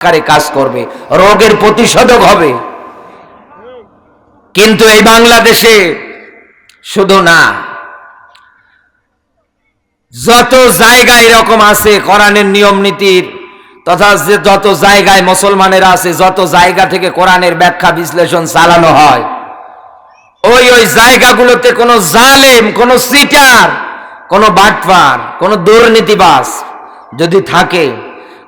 কারে কাজ করবে, রোগের প্রতিষেধক হবে। কিন্তু এই বাংলাদেশে শুধু না, যত জায়গায় এরকম আছে, কোরআনের নিয়ম নীতির, তথা যে যত জায়গায় মুসলমানেরা আছে, যত জায়গা থেকে কোরআনের ব্যাখ্যা বিশ্লেষণ চালানো হয়, ওই ওই জায়গাগুলোতে কোনো জালেম, কোনো সিটার, কোনো বাটপার কোনো দুর্নীতিবাস যদি থাকে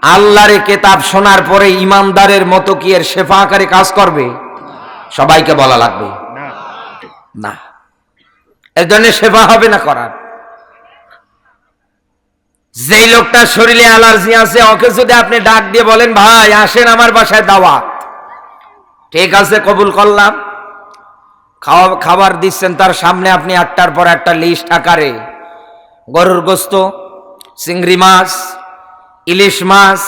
আল্লাহরে কেতাব শোনার পরে ইমানদারের মতো কি এর শেফা আকারে কাজ করবে? সবাইকে বলা লাগবে। না। এর জন্য সেবা হবে না করার। যেই লোকটার শরীরে অ্যালার্জি আছে ওকে যদি আপনি ডাক দিয়ে বলেন ভাই আসেন আমার বাসায় দাওয়াত। ঠিক আছে কবুল করলাম। খাওয়া খাবার দিচ্ছেন তার সামনে আপনি একটার পর একটা লিস্ট আকারে। গরুর গোস্ত চিংড়ি মাছ ইলিশ মাছ,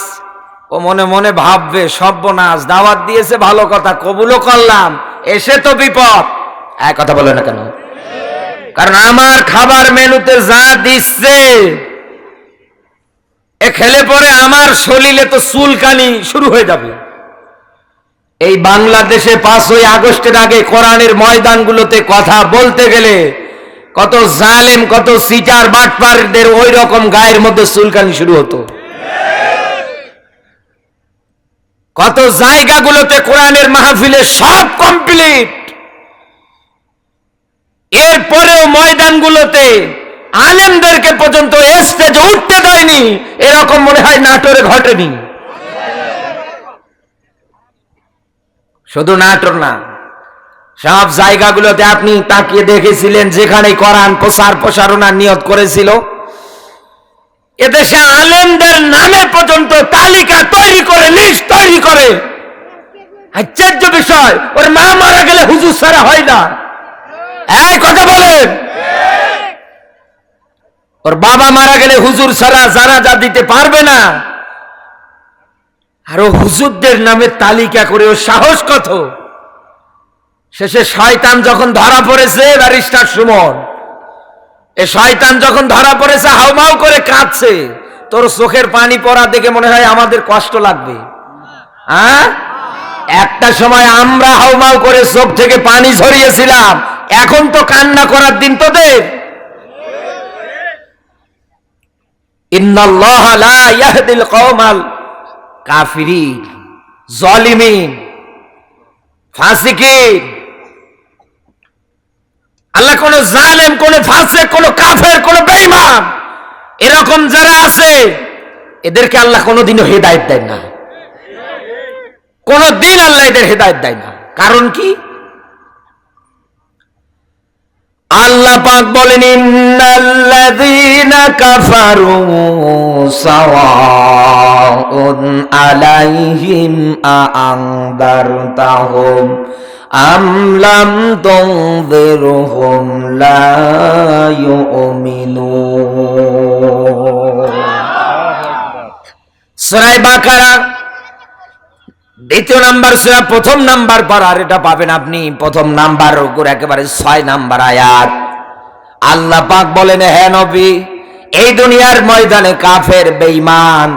ও মনে মনে ভাববে, সর্বনাশ, দাওয়াত দিয়েছে, ভালো কথা, কবুলও করলাম, এসে তো বিপদ। এক কথা বলে না কেন? কারণ আমার খাবার মেনুতে যা দিচ্ছে, এ খেলে পরে আমার শরীরে তো চুলকানি শুরু হয়ে যাবে। এই বাংলাদেশে পাঁচই আগস্টের আগে কোরআনের ময়দানগুলোতে কথা বলতে গেলে কত জালেম, কত সিটার বাটপারদের ওই রকম গায়ের মধ্যে চুলকানি শুরু হতো। কত জায়গাগুলোতে কোরআনের মাহফিলে সব কমপ্লিট। এরপরেও ময়দানগুলোতে আলেমদেরকে পর্যন্ত স্টেজে উঠতে দেয়নি। এরকম মনে হয় নাটোরে ঘটেনি। শুধু নাটোর না, সব জায়গাগুলোতে আপনি তাকিয়ে দেখেছিলেন যেখানে কোরআন প্রসার প্রসারণার নিয়ত করেছিল। এদেশে আলেমদের নামে পর্যন্ত তালিকা তৈরি করে লিস্ট তৈরি করে। আশ্চর্য বিষয়, ওর মা মারা গেলে হুজুর সারা হয় না। এই কথা বলেন। ওর বাবা মারা গেলে হুজুর সারা যা দিতে পারবে না। আর হুজুরদের নামে তালিকা করে ও সাহস কত? শেষে শয়তান যখন ধরা পড়েছে, ব্যারিস্টার সুমন এ শয়তান যখন ধরা পড়েছে, হাউমাউ করে কাঁদছে। তোর চোখের পানি পড়া দেখে মনে হয় আমাদের কষ্ট লাগবে। হ্যাঁ? একটা সময় আমরা হাউমাউ করে চোখ থেকে পানি ঝরিয়েছিলাম। এখন তো কান্না করার দিন তোদের। কাফিরিন, জালিমিন, ফাসিকিন। আল্লাহ কোন জালেম, কোন ফাসিক, কোন কাফের, কোন বেঈমান, এরকম যারা আছে, এদেরকে আল্লাহ কোনোদিনও হেদায়েত দেয় না। কোনদিন আল্লাহ এদের হেদায়েত দেয় না। কারণ কি? আল্লাহ পাক বলেন, ইন্নাল্লাযীনা কাফারু সাওয়াউন আলাইহিম আআনদারতাহুম। আম লাম তুনযিরহুম লা ইউমিনুন সূরা বাকারা, দ্বিতীয় নাম্বার সুরা, প্রথম নাম্বার পারার এটা পাবেন আপনি। প্রথম নাম্বার উপর একেবারে ছয় নাম্বার আয়াত। আল্লাহ পাক বলেন, হে নবী, এই দুনিয়ার ময়দানে কাফের, বেঈমান,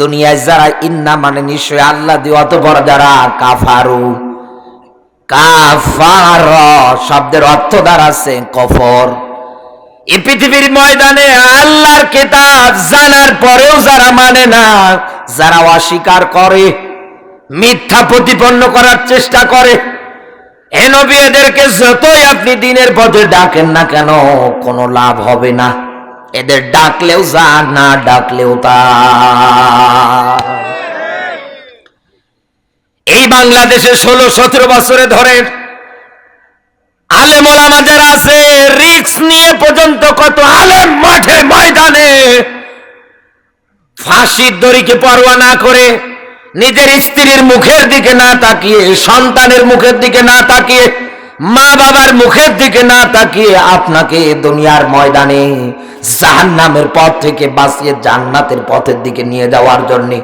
দুনিয়ায় যারা ইন্না মানে নিশ্চয় আল্লাহ দিয়ে অতপর যারা কাফারু। কাফার, শব্দের অর্থ দাঁড়াচ্ছে কফর। এই পৃথিবীর ময়দানে আল্লাহর কেতাব জানার পরেও যারা মানে না, যারা অস্বীকার করে, মিথ্যা প্রতিপন্ন করার চেষ্টা করে, এ এদেরকে যতই আপনি দিনের পথে ডাকেন না কেন, কোনো লাভ হবে না। এদের ডাকলেও যা না ডাকলেও তা এই বাংলাদেশে ষোলো, সতেরো বছরে ধরে আলেম ওলামা আছে রিক্স নিয়ে পর্যন্ত কত আলেম মাঠে ময়দানে ফাঁসির দড়িকে পরোয়া না করে নিজের স্ত্রীর মুখের দিকে না তাকিয়ে, সন্তানের মুখের দিকে না তাকিয়ে, মা বাবার মুখের দিকে না তাকিয়ে আপনাকে দুনিয়ার ময়দানে জাহান্নামের পথ থেকে বাঁচিয়ে জান্নাতের পথের দিকে নিয়ে যাওয়ার জন্যে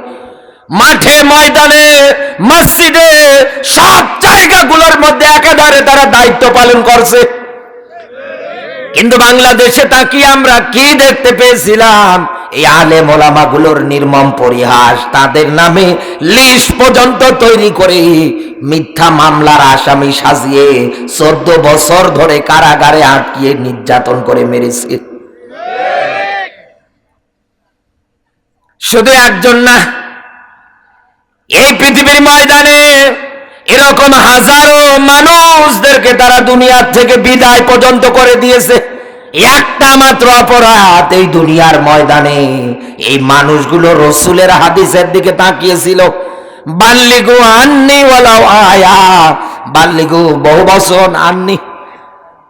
মাঠে ময়দানে মসজিদে সব জায়গাগুলোর মধ্যে একাধারে তারা দায়িত্ব পালন করছে। কিন্তু বাংলাদেশে তাকিয়ে আমরা কি দেখতে পেয়েছিলাম? এই আলে মোলামাগুলোর নির্মম পরিহাস তাদের নামে লিস্ট পর্যন্ত তৈরি করে মিথ্যা মামলার আসামি সাজিয়ে চোদ্দ বছর ধরে কারাগারে আটকিয়ে নির্যাতন করে মেরেছে। শুধু একজন না এই পৃথিবীর ময়দানে এরকম হাজারো মানুষদেরকে তারা দুনিয়ার থেকে বিদায় পর্যন্ত করে দিয়েছে। একটা মাত্র অপরাধ এই দুনিয়ার ময়দানে। এই মানুষগুলো রসুলের হাদিসের দিকে তাকিয়েছিল। বাল্লিগু আননি ওয়ালাও আয়া। বাল্লিগু বহু বছর আননি।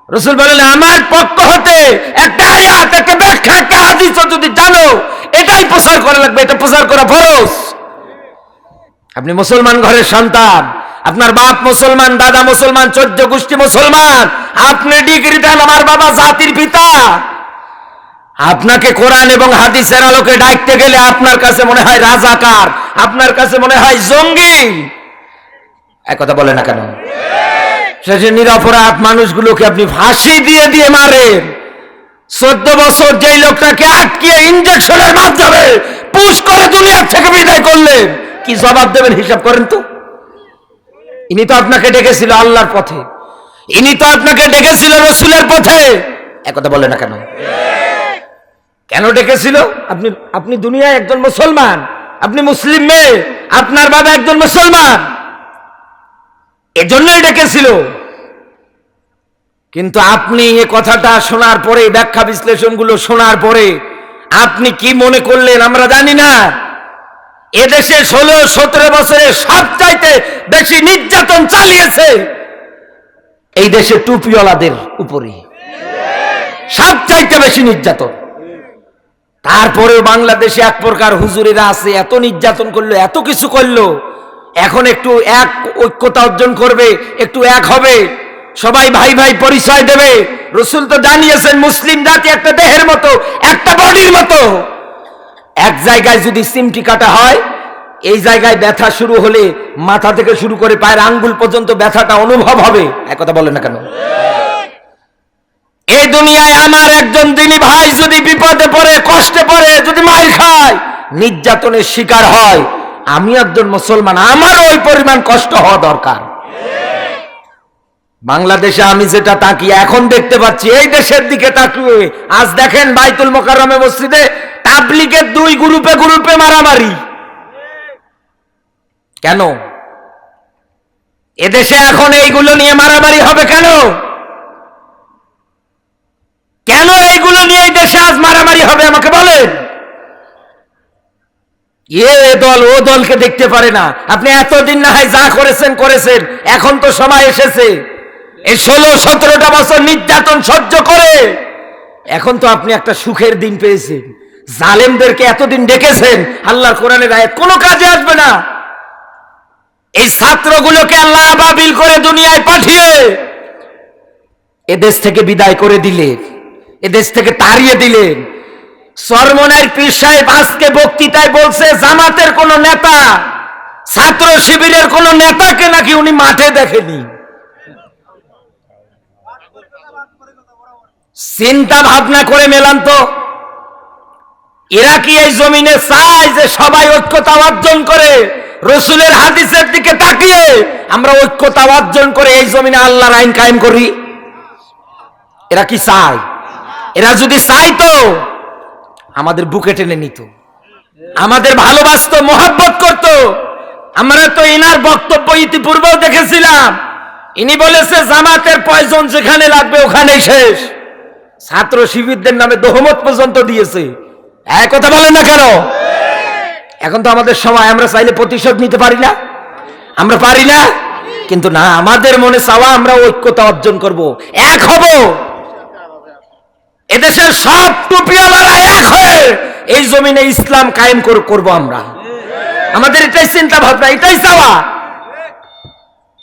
রসুল বলেন আমার পক্ষ হতে একটা আয়াত একটা ব্যাখ্যা একটা হাদিস যদি জানো এটাই প্রচার করা লাগবে এটা প্রচার করা ফরজ আপনি মুসলমান ঘরের সন্তান, আপনার বাপ মুসলমান, দাদা মুসলমান, চোদ্দ গোষ্ঠী মুসলমান, আপনি ডিগ্রি দেন আমার বাবা জাতির পিতা। আপনাকে কোরআন এবং হাদিসের আলোকে ডাকতে গেলে আপনার কাছে মনে হয় রাজাকার, আপনার কাছে মনে হয় জঙ্গি। এক কথা বলে না কেন? শেষে নিরপরাধ মানুষগুলোকে আপনি ফাঁসি দিয়ে দিয়ে মারেন। চোদ্দ বছর যেই লোকটাকে আটকিয়ে ইঞ্জেকশনের মাধ্যমে পুশ করে দুনিয়ার থেকে বিদায় করলেন। কি জবাব দেবেন হিসাব করেন তো? ইনি তো আপনাকে ডেকেছিল আল্লাহর পথে। ইনি তো আপনাকে ডেকেছিল রসুলের পথে। একথা বলে না কেন? কেন ডেকেছিল? আপনি আপনি দুনিয়ায় একজন মুসলমান, আপনি মুসলিম মেয়ে, আপনার বাবা একজন মুসলমান। এজন্যই ডেকেছিল। কিন্তু আপনি এ কথাটা শোনার পরে, ব্যাখ্যা বিশ্লেষণগুলো শোনার পরে, আপনি কি মনে করলেন আমরা জানি না। এদেশে ষোলো, সতেরো বছরে সব চাইতে বেশি নির্যাতন চালিয়েছে এই দেশে টুপিওয়ালাদের উপরে সব চাইতে বেশি নির্যাতন। তারপরে বাংলাদেশে এক প্রকার হুজুরেরা আছে, এত নির্যাতন করল, এত কিছু করল, এখন একটু এক ঐক্যতা অর্জন করবে, একটু এক হবে। সবাই ভাই ভাই পরিচয় দেবে। রসুল তো জানিয়েছেন, মুসলিম জাতি একটা দেহের মতো, একটা বডির মতো। এক জায়গায় যদি সিমটি কাটা হয়, এই জায়গায় ব্যথা শুরু হলে মাথা থেকে শুরু করে পায়ের আঙ্গুল পর্যন্ত ব্যথাটা অনুভব হবে। একথা বলে না কেন? এই দুনিয়ায় আমার একজন দিনী ভাই যদি বিপদে পড়ে, কষ্টে পড়ে, যদি মার খায়, নির্যাতনের শিকার হয়, আমি একজন মুসলমান, আমারও ওই পরিমাণ কষ্ট হওয়া দরকার। বাংলাদেশে আমি যেটা তাকিয়ে এখন দেখতে পাচ্ছি, এই দেশের দিকে তাকিয়ে, আজ দেখেন বাইতুল মোকাররমে মসজিদে তাবলিগের দুই গ্রুপে গ্রুপে মারামারি। কেন? এদেশে এখন এইগুলো নিয়ে মারামারি হবে কেন? কেন এইগুলো নিয়ে এই দেশে আজ মারামারি হবে, আমাকে বলেন? এ দল, ও দলকে দেখতে পারে না। আপনি এতদিন না হয় যা করেছেন করেছেন। এখন তো সময় এসেছে। এই ষোলো, সতেরোটা বছর নির্যাতন সহ্য করে। এখন তো আপনি একটা সুখের দিন পেয়েছেন। জালেমদেরকে এতদিন ডেকেছেন, আল্লাহর কোরআনের আয়াত, কোনো কাজে আসবে না। এই ছাত্রগুলোকে আল্লাহ আবাবিল করে দুনিয়ায় পাঠিয়ে এদেশ থেকে বিদায় করে দিলেন এদেশ থেকে তাড়িয়ে দিলেন সরমনের পীর সাহেব আজকে বক্তৃতায় বলছে, জামাতের কোন নেতা, ছাত্র শিবিরের কোন নেতাকে নাকি উনি মাঠে দেখেনি। চিন্তা ভাবনা করে মেলান তো। এরা কি এই জমিনে চায় যে সবাই ঐক্যতা অর্জন করে, রসুলের হাদিসের দিকে তাকিয়ে আমরা ঐক্যতা অর্জন করে এই জমিনে আল্লাহর আইন কায়েম করি। এরা কি চায়? এরা যদি চাইতো, আমাদের বুকে টেনে নিত। আমাদের ভালোবাসতো, মোহাব্বত করত। আমরা তো ইনার বক্তব্য ইতিপূর্বেও দেখেছিলাম। ইনি বলেছে, জামাতের পয়জন যেখানে লাগবে ওখানেই শেষ। ছাত্র শিবিরদের নামে দহমত পর্যন্ত দিয়েছে। এক কথা বলেন না কেন? এখন তো আমাদের সময়, আমরা চাইলে প্রতিশোধ নিতে পারি না। আমরা পারি না। কিন্তু না, আমাদের মনে চাওয়া আমরা ঐক্যতা অর্জন করব। এক হব। এদেশের সব টুপিওয়ালারা এক হয়ে এই জমিনে ইসলাম কায়েম কর- করব আমরা। আমাদের এটাই চিন্তা ভাবনা এটাই চাওয়া।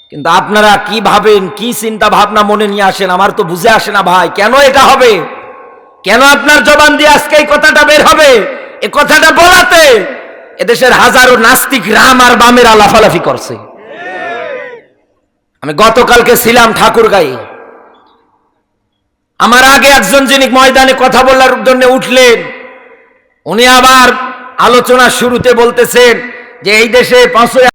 কিন্তু আপনারা কি ভাবেন, কি চিন্তা ভাবনা মনে নিয়ে আসেন, আমার তো বুঝে আসে না ভাই, কেন এটা হবে? কেন আপনার জবান দিয়ে আজকে এই কথাটা বের হবে? এই কথাটা বলাতে এদেশের হাজারো নাস্তিক রাম আর বামের আলাফালাফি করছে। আমি গতকালকে ছিলাম ঠাকুরগাঁয়ে। আমার আগে একজন যিনি ময়দানে কথা বলার জন্য উঠলেন, উনি আবার আলোচনা শুরুতে বলতেছেন যে এই দেশে পাঁচই